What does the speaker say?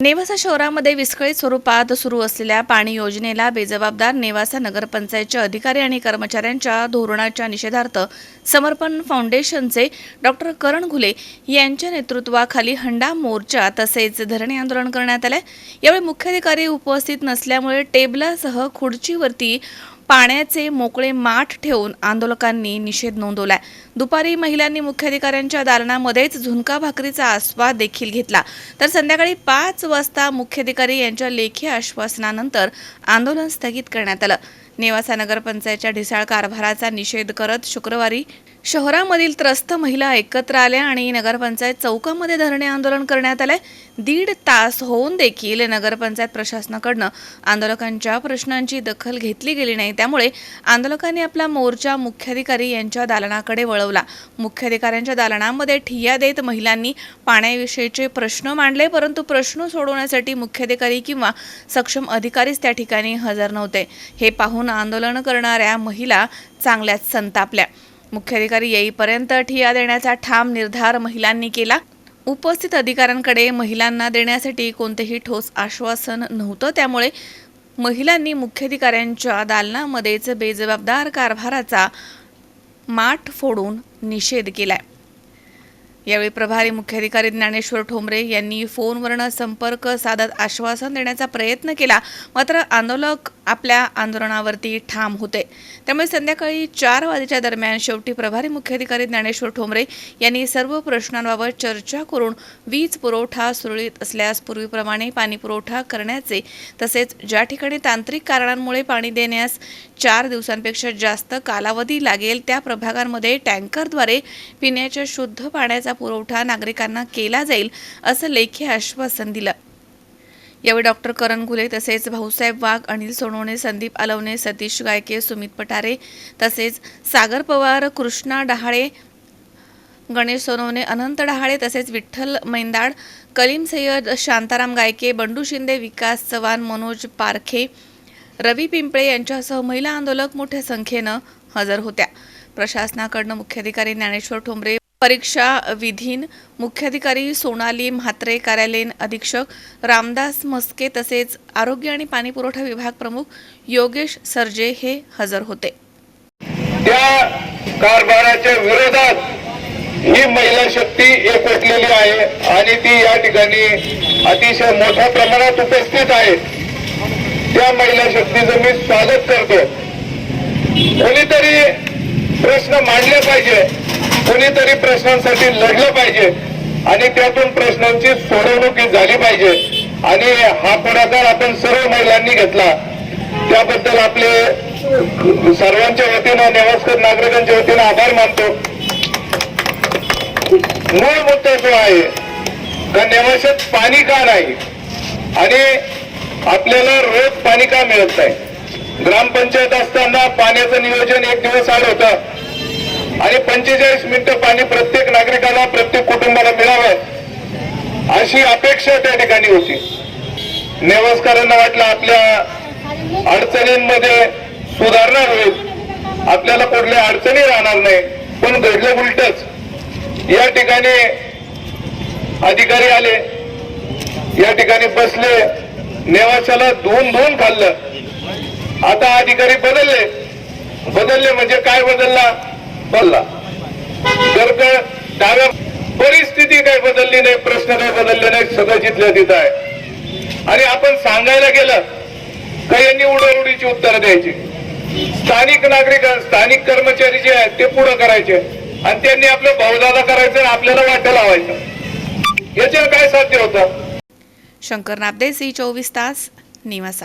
नेवासा शहरामध्ये विस्कळीत स्वरूपात सुरू असलेल्या पाणी योजनेला बेजबाबदार नेवासा नगरपंचायतच्या अधिकारी आणि कर्मचाऱ्यांच्या धोरणाच्या निषेधार्थ समर्पण फाउंडेशनचे डॉक्टर करण घुले यांच्या नेतृत्वाखाली हंडा मोर्चा तसेच धरणे आंदोलन करण्यात आले. यावेळी मुख्याधिकारी उपस्थित नसल्यामुळे टेबलासह खुर्चीवरती पाण्याचे मोकळे माठ ठेवून आंदोलकांनी निषेध नोंदवलाय. दुपारी महिलांनी मुख्याधिकाऱ्यांच्या दालनामध्येच झुणका भाकरीचा आस्वाद देखील घेतला. तर संध्याकाळी पाच वाजता मुख्याधिकारी यांच्या लेखी आश्वासनानंतर आंदोलन स्थगित करण्यात आलं. नेवासा नगरपंचायतच्या ढिसाळ कारभाराचा निषेध करत शुक्रवारी शहरामधील त्रस्त महिला एकत्र आल्या आणि नगरपंचायत चौकामध्ये धरणे आंदोलन करण्यात आले दीड तास होऊन देखील नगरपंचायत प्रशासनाकडनं आंदोलकांच्या प्रश्नांची दखल घेतली गेली नाही. त्यामुळे आंदोलकांनी आपला मोर्चा मुख्याधिकारी यांच्या दालनाकडे वळवला. मुख्याधिकाऱ्यांच्या दालनामध्ये ठिय्या देत महिलांनी पाण्याविषयीचे प्रश्न मांडले परंतु प्रश्न सोडवण्यासाठी मुख्याधिकारी किंवा सक्षम अधिकारीच त्या ठिकाणी हजर नव्हते. हे पाहून आंदोलन करणाऱ्या महिला चांगल्याच संतापल्या. मुख्याधिकारी येईपर्यंत ठिया देण्याचा ठाम निर्धार महिलांनी केला. उपस्थित अधिकाऱ्यांकडे महिलांना देण्यासाठी कोणतेही ठोस आश्वासन नव्हतं. त्यामुळे महिलांनी मुख्याधिकाऱ्यांच्या दालनामध्येच बेजबाबदार कारभाराचा माठ फोडून निषेध केलाय. यावेळी प्रभारी मुख्याधिकारी ज्ञानेश्वर ठोंबरे यांनी फोनवरनं संपर्क साधत आश्वासन देण्याचा प्रयत्न केला. मात्र आंदोलक आपल्या आंदोलनावरती ठाम होते. त्यामुळे संध्याकाळी चार वाजेच्या दरम्यान शेवटी प्रभारी मुख्याधिकारी ज्ञानेश्वर ठोंबरे यांनी सर्व प्रश्नांबाबत चर्चा करून वीज पुरवठा सुरळीत असल्यास पूर्वीप्रमाणे पाणी पुरवठा करण्याचे तसेच ज्या ठिकाणी तांत्रिक कारणांमुळे पाणी देण्यास चार दिवसांपेक्षा जास्त कालावधी लागेल त्या प्रभागांमध्ये टँकरद्वारे पिण्याच्या शुद्ध पाण्याचा पुरवठा नागरिकांना केला जाईल असं लेखी आश्वासन दिलं. यावेळी डॉक्टर करण घुले तसेच भाऊसाहेब वाघ अनिल सोनवणे संदीप अलवणे सतीश गायके सुमित पठारे तसेच सागर पवार कृष्णा डहाळे गणेश सोनवणे अनंत डहाळे तसेच विठ्ठल मैंदाड कलीम सय्यद शांताराम गायके बंडू शिंदे विकास चव्हाण मनोज पारखे रवी पिंपळे यांच्यासह महिला आंदोलक मोठ्या संख्येनं हजर होत्या. प्रशासनाकडनं मुख्याधिकारी ज्ञानेश्वर ठोंबरे परीक्षा विधीन मुख्याधिकारी सोनाली म्हात्रे कार्यालयीन अधीक्षक रामदास मस्के तसेच आरोग्य आणि पाणी पुरवठा विभाग प्रमुख योगेश सरजे हे हजर होते. त्या कारभाराच्या विरोधात ही महिला शक्ती एकवटलेली आहे आणि ती या ठिकाणी अतिशय मोठ्या प्रमाणात उपस्थित आहे. त्या महिला शक्तीचं मी स्वागत करतो कोणीतरी प्रश्न मांडले पाहिजे. कुणीतरी प्रश्नांसाठी लढलं पाहिजे आणि त्यातून प्रश्नांची सोडवणूक झाली पाहिजे. आणि हा पुढाकार आपण सर्व महिलांनी घेतला. त्याबद्दल आपले सर्वांच्या वतीनं नेवासकर नागरिकांच्या वतीनं आभार मानतो. मूळ मुद्दा जो आहे का नेवाशात पाणी का नाही? आणि आपल्याला रोज पाणी का मिळत नाही? ग्रामपंचायत असताना पाण्याचं नियोजन एक दिवस आलं होतं. आणि पंचेचाळीस मिनिटं पाणी प्रत्येक नागरिकाला प्रत्येक कुटुंबाला मिळावं अशी अपेक्षा त्या ठिकाणी होती. नेवासकरांना वाटलं आपल्या अडचणींमध्ये सुधारणा होईल. आपल्याला कुठल्या अडचणी राहणार नाही पण घडलं उलटच. या ठिकाणी अधिकारी आले या ठिकाणी बसले नेवाशाला धुवून धुवून खाल्लं. आता अधिकारी बदलले. बदलले म्हणजे काय बदलला? बदलला जर का डाव्या परिस्थिती काय बदलली नाही प्रश्न काय बदलले नाही सगळं जिथल्या तिथं आहे. आणि आपण सांगायला गेलं का यांनी उडवडीची उत्तरं द्यायची. स्थानिक नागरिक स्थानिक कर्मचारी जे आहेत ते पुढं करायचे. आणि त्यांनी आपलं भाऊदादा करायचं आणि आपल्याला वाटं लावायचं. याच्यावर काय साध्य होतं? शंकर नाबदे सी चोवीस तास निवासा.